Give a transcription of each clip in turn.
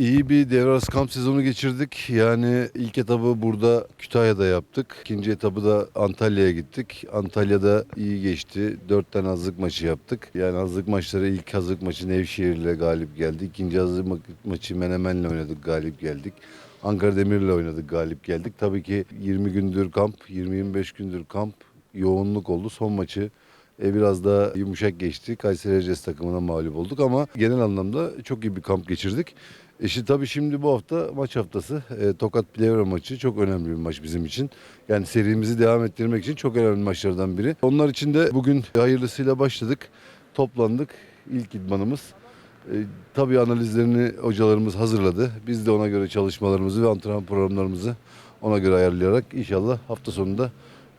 İyi bir devre arası kamp sezonu geçirdik. Yani ilk etabı burada Kütahya'da yaptık. İkinci etabı da Antalya'ya gittik. Antalya'da iyi geçti. Dört tane hazırlık maçı yaptık. Yani hazırlık maçları ilk hazırlık maçı Nevşehir'le galip geldik. İkinci hazırlık ma- maçı Menemen'le oynadık galip geldik. Ankara Demir'le oynadık galip geldik. Tabii ki 20 gündür kamp, 20-25 gündür kamp yoğunluk oldu. Son maçı e, biraz daha yumuşak geçti. Kayseri Erciyes takımına mağlup olduk ama genel anlamda çok iyi bir kamp geçirdik. E şimdi, tabii şimdi bu hafta maç haftası. E, Tokat Plevra maçı çok önemli bir maç bizim için. Yani serimizi devam ettirmek için çok önemli maçlardan biri. Onlar için de bugün hayırlısıyla başladık. Toplandık. İlk idmanımız. E, tabii analizlerini hocalarımız hazırladı. Biz de ona göre çalışmalarımızı ve antrenman programlarımızı ona göre ayarlayarak inşallah hafta sonunda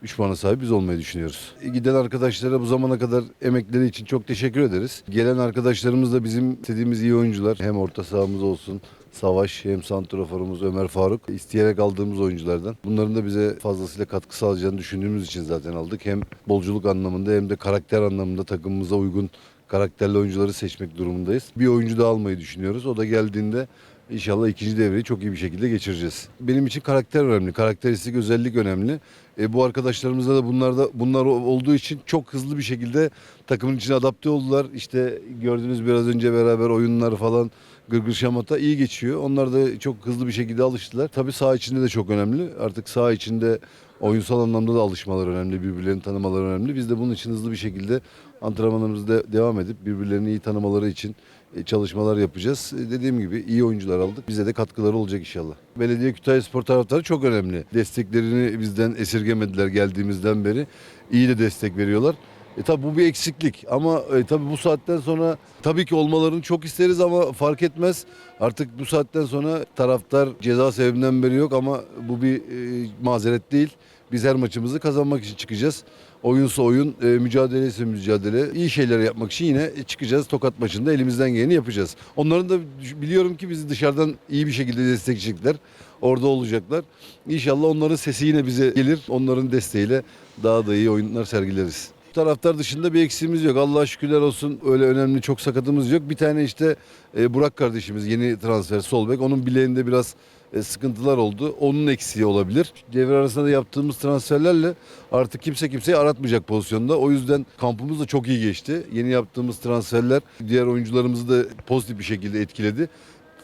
3 puana sahip biz olmayı düşünüyoruz. E, Giden arkadaşlara bu zamana kadar emekleri için çok teşekkür ederiz. Gelen arkadaşlarımız da bizim istediğimiz iyi oyuncular. Hem orta sahamız olsun, Savaş hem santraforumuz Ömer Faruk isteyerek aldığımız oyunculardan. Bunların da bize fazlasıyla katkı sağlayacağını düşündüğümüz için zaten aldık. Hem bolculuk anlamında hem de karakter anlamında takımımıza uygun karakterli oyuncuları seçmek durumundayız. Bir oyuncu daha almayı düşünüyoruz. O da geldiğinde İnşallah ikinci devreyi çok iyi bir şekilde geçireceğiz. Benim için karakter önemli, karakteristik özellik önemli. E, bu arkadaşlarımızda da bunlar da bunlar olduğu için çok hızlı bir şekilde takımın içine adapte oldular. İşte gördüğünüz biraz önce beraber oyunlar falan gırgır şamata iyi geçiyor. Onlar da çok hızlı bir şekilde alıştılar. Tabii saha içinde de çok önemli. Artık saha içinde oyunsal anlamda da alışmalar önemli, birbirlerini tanımaları önemli. Biz de bunun için hızlı bir şekilde antrenmanlarımızda devam edip birbirlerini iyi tanımaları için e, çalışmalar yapacağız. E, Dediğim gibi iyi oyuncular aldık. Bize de katkıları olacak inşallah. Belediye Kütahya Spor taraftarı çok önemli. Desteklerini bizden esirgemediler geldiğimizden beri. İyi de destek veriyorlar. E tabi bu bir eksiklik ama e, tabi bu saatten sonra tabii ki olmalarını çok isteriz ama fark etmez. Artık bu saatten sonra taraftar ceza sebebinden beri yok ama bu bir e, mazeret değil. Biz her maçımızı kazanmak için çıkacağız. Oyunsa oyun, e, mücadele ise mücadele. İyi şeyler yapmak için yine çıkacağız. Tokat maçında elimizden geleni yapacağız. Onların da biliyorum ki bizi dışarıdan iyi bir şekilde destekleyecekler. Orada olacaklar. İnşallah onların sesi yine bize gelir. Onların desteğiyle daha da iyi oyunlar sergileriz. Taraftar dışında bir eksiğimiz yok. Allah'a şükürler olsun öyle önemli çok sakatımız yok. Bir tane işte e, Burak kardeşimiz yeni transfer sol bek. Onun bileğinde biraz e, sıkıntılar oldu. Onun eksiği olabilir. Devre arasında da yaptığımız transferlerle artık kimse kimseyi aratmayacak pozisyonda. O yüzden kampımız da çok iyi geçti. Yeni yaptığımız transferler diğer oyuncularımızı da pozitif bir şekilde etkiledi.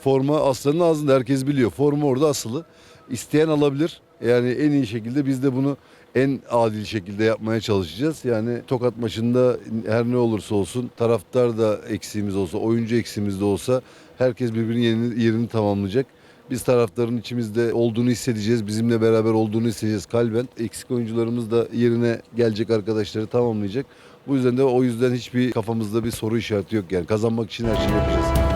Forma aslanın ağzında herkes biliyor. Forma orada asılı. İsteyen alabilir. Yani en iyi şekilde biz de bunu en adil şekilde yapmaya çalışacağız. Yani Tokat maçında her ne olursa olsun taraftar da eksiğimiz olsa, oyuncu eksiğimiz de olsa herkes birbirinin yerini, yerini tamamlayacak. Biz taraftarın içimizde olduğunu hissedeceğiz. Bizimle beraber olduğunu hissedeceğiz kalben. Eksik oyuncularımız da yerine gelecek arkadaşları tamamlayacak. Bu yüzden de o yüzden hiçbir kafamızda bir soru işareti yok yani. Kazanmak için her şeyi yapacağız.